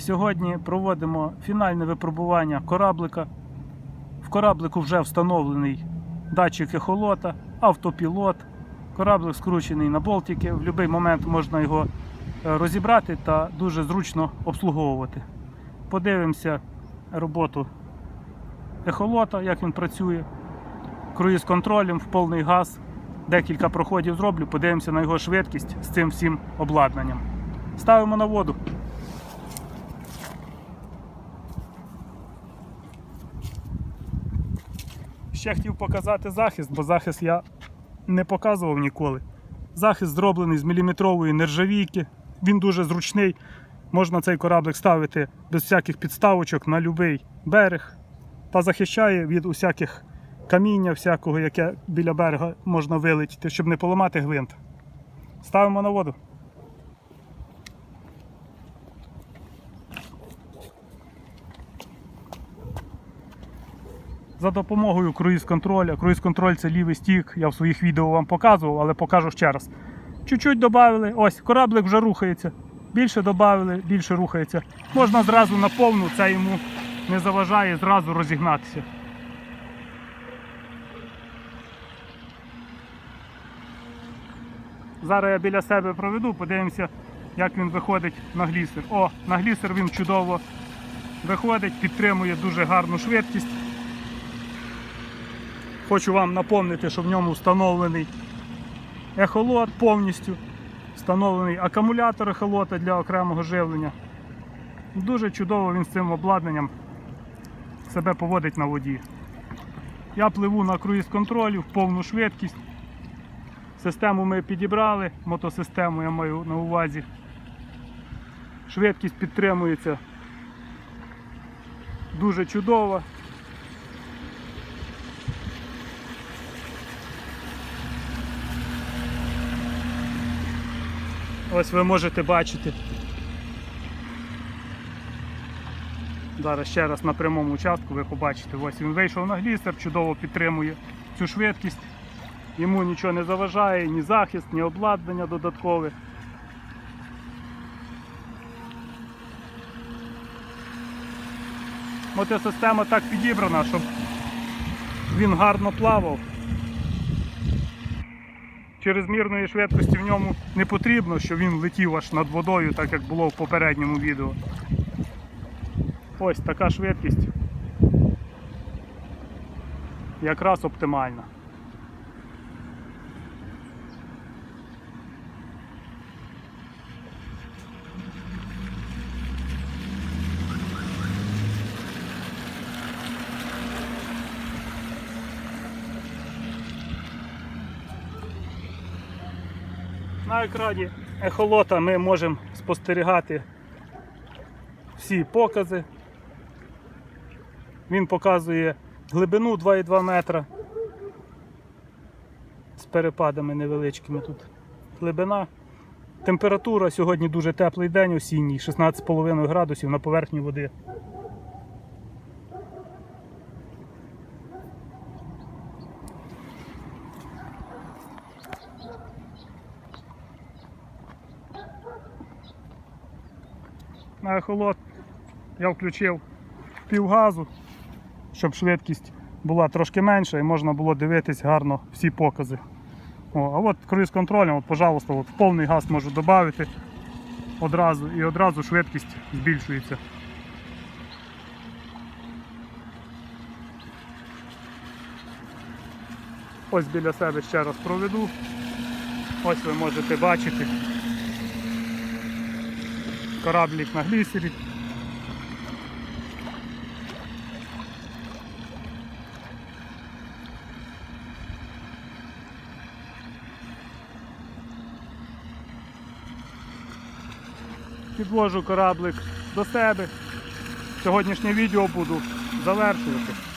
Сьогодні проводимо фінальне випробування кораблика. В кораблику вже встановлений датчик ехолота, автопілот. Кораблик скручений на болтики. В будь-який момент можна його е, розібрати та дуже зручно обслуговувати. Подивимося роботу ехолота, як він працює. Круїз контролем в повний газ. Декілька проходів зроблю, подивимося на його швидкість з цим всім обладнанням. Ставимо на воду. Ще хотів показати захист, бо захист я не показував ніколи. Захист зроблений з міліметрової нержавійки. Він дуже зручний. Можна цей кораблик ставити без всяких підставочок на будь-який берег та захищає від усяких каміння, всякого, яке біля берега можна вилетіти, щоб не поламати гвинт. Ставимо на воду. За допомогою круїз-контроля. Круїз-контроль це лівий стік, я в своїх відео вам показував, але покажу ще раз. Чуть-чуть додали, ось кораблик вже рухається. Більше додали, більше рухається. Можна зразу на повну, це йому не заважає зразу розігнатися. Зараз я біля себе проведу, подивимося, як він виходить на глісер. О, на глісер він чудово виходить, підтримує дуже гарну швидкість. Хочу вам напомнити, що в ньому встановлений ехолот повністю, встановлений акумулятор ехолота для окремого живлення. Дуже чудово він з цим обладнанням себе поводить на воді. Я пливу на круїз контролі в повну швидкість. Систему ми підібрали, мотосистему я маю на увазі. Швидкість підтримується дуже чудово. Ось ви можете бачити. Зараз ще раз на прямому участку ви побачите. Ось він вийшов на глістер, чудово підтримує цю швидкість. Йому нічого не заважає, ні захист, ні обладнання додаткове. Мотосистема так підібрана, щоб він гарно плавав. Чрезмірної швидкості в ньому не потрібно, щоб він летів аж над водою, так як було в попередньому відео. Ось така швидкість. Якраз оптимальна. На екрані ехолота ми можемо спостерігати всі покази. Він показує глибину 2,2 метра з перепадами невеличкими тут. Глибина. Температура сьогодні дуже теплий день осінній, 16,5 градусів на поверхні води. На ехолот я включив півгазу, щоб швидкість була трошки менша і можна було дивитись гарно всі покази. О, а от круїз контролем, пожалуйста, от, повний газ можу додати одразу і одразу швидкість збільшується. Ось біля себе ще раз проведу. Ось ви можете бачити кораблік на глісері. Підвожу кораблик до себе. Сьогоднішнє відео буду завершувати.